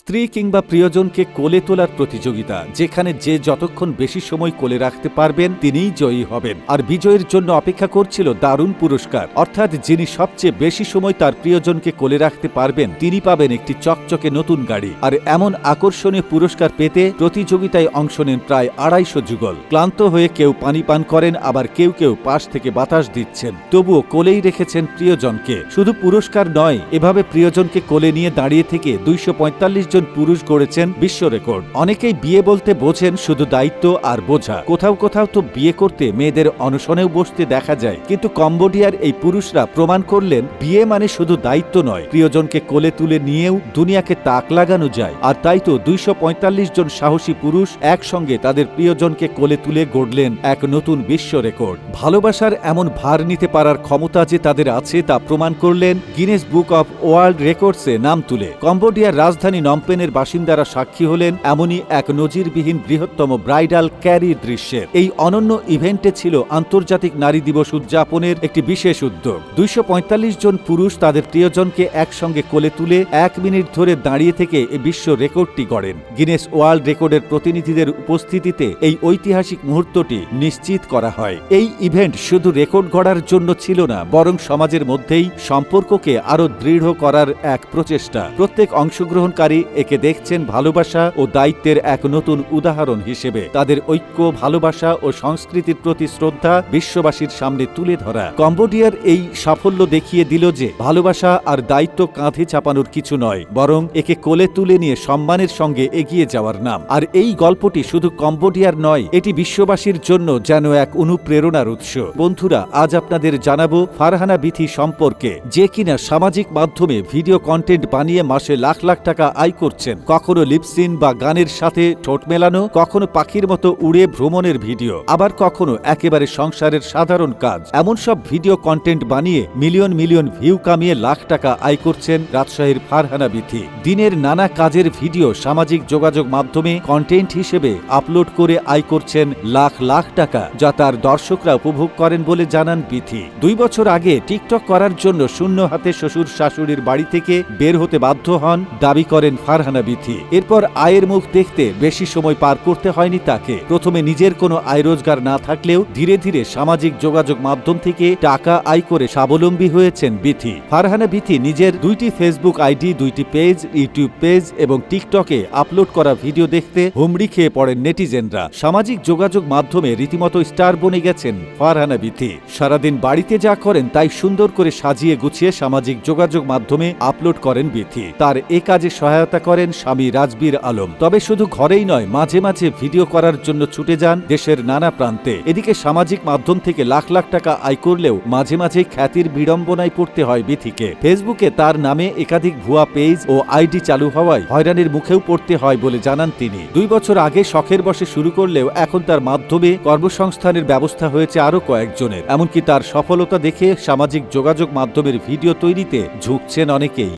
স্ত্রী কিংবা প্রিয়জনকে কোলে তোলার প্রতিযোগিতা, যেখানে যে যতক্ষণ বেশি সময় কোলে রাখতে পারবেন, তিনিই জয়ী হবেন। আর বিজয়ের জন্য অপেক্ষা করছিল দারুণ পুরস্কার। অর্থাৎ যিনি সবচেয়ে বেশি সময় তার প্রিয়জনকে কোলে রাখতে পারবেন, তিনি পাবেন একটি চকচকে নতুন গাড়ি। আর এমন আকর্ষণীয় পুরস্কার পেতে প্রতিযোগিতায় অংশ নেন প্রায় আড়াইশো যুগল। ক্লান্ত হয়ে কেউ পানি পান করেন, আবার কেউ কেউ পাশ থেকে বাতাস দিচ্ছেন। তবুও কোলেই রেখেছেন প্রিয়জনকে। শুধু পুরস্কার নয়, এভাবে প্রিয়জনকে কোলে নিয়ে দাঁড়িয়ে থেকে দুইশো পঁয়তাল্লিশ জন পুরুষ গড়েছেন বিশ্ব রেকর্ড। অনেকেই বিয়ে বলতে বোঝেন শুধু দায়িত্ব আর বোঝা। কোথাও কোথাও তো বিয়ে করতে মেয়েদের অনশনেও বসতে দেখা যায়। কিন্তু কম্বোডিয়ার এই পুরুষরা প্রমাণ করলেন, বিয়ে মানে শুধু দায়িত্ব নয়। প্রিয়জনকে কোলে তুলে নিয়েও দুনিয়াকে তাক লাগানো যায়। আর তাই তো দুইশো পঁয়তাল্লিশ জন সাহসী পুরুষ একসঙ্গে তাদের প্রিয়জনকে কোলে তুলে গড়লেন এক নতুন বিশ্ব রেকর্ড। ভালোবাসার এমন ভার নিতে পারার ক্ষমতা যে তাদের আছে তা প্রমাণ করলেন গিনেস বুক অব ওয়ার্ল্ড রেকর্ডসে নাম তুলে। কম্বোডিয়ার রাজধানী নমপেনের বাসিন্দারা সাক্ষী হলেন এমনই এক নজিরবিহীন বৃহত্তম ব্রাইডাল ক্যারি দৃশ্যের। এই অনন্য ইভেন্টে ছিল আন্তর্জাতিক নারী দিবস উদযাপনের একটি বিশেষ উদ্যোগ। দুইশো পঁয়তাল্লিশ জন পুরুষ তাদের প্রিয়জনকে একসঙ্গে কোলে তুলে এক মিনিট ধরে দাঁড়িয়ে থেকে এই বিশ্ব রেকর্ডটি গড়েন। গিনেস ওয়ার্ল্ড রেকর্ডের প্রতিনিধিদের উপস্থিতিতে এই ঐতিহাসিক মুহূর্তটি নিশ্চিত করা হয়। এই ইভেন্ট শুধু রেকর্ড গড়ার জন্য ছিল না, বরং সমাজের মধ্যেই সম্পর্ককে আরও দৃঢ় করার এক প্রচেষ্টা। প্রত্যেক অংশগ্রহণকারী একে দেখছেন ভালোবাসা ও দায়িত্বের এক নতুন উদাহরণ হিসেবে। তাদের ঐক্য, ভালোবাসা ও সংস্কৃতির প্রতি শ্রদ্ধা বিশ্ববাসীর সামনে তুলে ধরা। কম্বোডিয়ার এই সাফল্য দেখিয়ে দিল যে, ভালোবাসা আর দায়িত্ব কাঁধে চাপানোর কিছু নয়, বরং একে কোলে তুলে নিয়ে সম্মানের সঙ্গে এগিয়ে যাওয়ার নাম। আর এই গল্পটি শুধু কম্বোডিয়ার নয়, এটি বিশ্ববাসীর জন্য যেন এক অনুপ্রেরণার উৎস। বন্ধুরা, আজ আপনাদের জানাব ফারহানা বিথি সম্পর্কে। যে কিনা সামাজিক মাধ্যমে ভিডিও কন্টেন্ট বানিয়ে মাসে লাখ লাখ টাকা আয় করছেন। কখনো লিপসিন বা গানের সাথে ঠোঁট মেলানো, কখনো পাখির মতো উড়ে ভ্রমণের ভিডিও, আবার কখনো একেবারে সংসারের সাধারণ কাজ। এমন সব ভিডিও কন্টেন্ট বানিয়ে মিলিয়ন মিলিয়ন ভিউ কামিয়ে লাখ টাকা আয় করছেন রাজশাহীর ফারহানা বিথি। দিনের নানা কাজের ভিডিও সামাজিক যোগাযোগ মাধ্যমে কন্টেন্ট হিসেবে আপলোড করে আয় করছেন লাখ লাখ টাকা, যা তার দর্শকরা উপভোগ করেন বলে জানান বিথি। দুই বছর আগে টিকটক করার জন্য শূন্য হাতে শ্বশুর শাশুড়ির বাড়ি থেকে বের হতে বাধ্য হন, দাবি করেন ফারহানা বিথি। এরপর আয়ের মুখ দেখতে বেশি সময় পার করতে হয়নি তাকে। প্রথমে নিজের কোনো আয় রোজগার না থাকলেও ধীরে ধীরে সামাজিক যোগাযোগ মাধ্যম থেকে টাকা আয় করে স্বাবলম্বী হয়েছেন বিথি। ফারহানা বিথি নিজের দুইটি ফেসবুক আইডি, দুইটি পেজ, ইউটিউব পেজ এবং টিকটকে আপলোড করা ভিডিও দেখতে হুমড়ি খেয়ে পড়েন নেটিজেনরা। সামাজিক যোগাযোগ মাধ্যমে রীতিমতো স্টার বনে গেছেন ফারহানা বিথি। সারাদিন বাড়িতে যা করেন তাই সুন্দর করে সাজিয়ে গুছিয়ে সামাজিক যোগাযোগ মাধ্যমে আপলোড করেন বিথি। তার এ কাজে সহায়তা করেন স্বামী রাজবীর আলম। তবে শুধু ঘরেই নয়, মাঝে মাঝে ভিডিও করার জন্য ছুটে যান দেশের নানা প্রান্তে। এদিকে সামাজিক মাধ্যম থেকে লাখ লাখ টাকা আয় করলেও মাঝে মাঝে খ্যাতির বিড়ম্বনায় পড়তে হয় বিথিকে। ফেসবুকে তার নামে একাধিক ভুয়া পেজ ও আইডি চালু হওয়ায় হয়রানির মুখেও পড়তে হয় বলে জানান তিনি। দুই বছর আগে শখের বসে শুরু করলেও এখন তার মাধ্যমে কর্মসংস্থানের ব্যবস্থা হয়েছে আরও কয়েকজনের। এমনকি তার সফলতা দেখে সামাজিক যোগাযোগ মাধ্যমের ভিডিও তৈরিতে ঝুঁকছেন অনেকেই।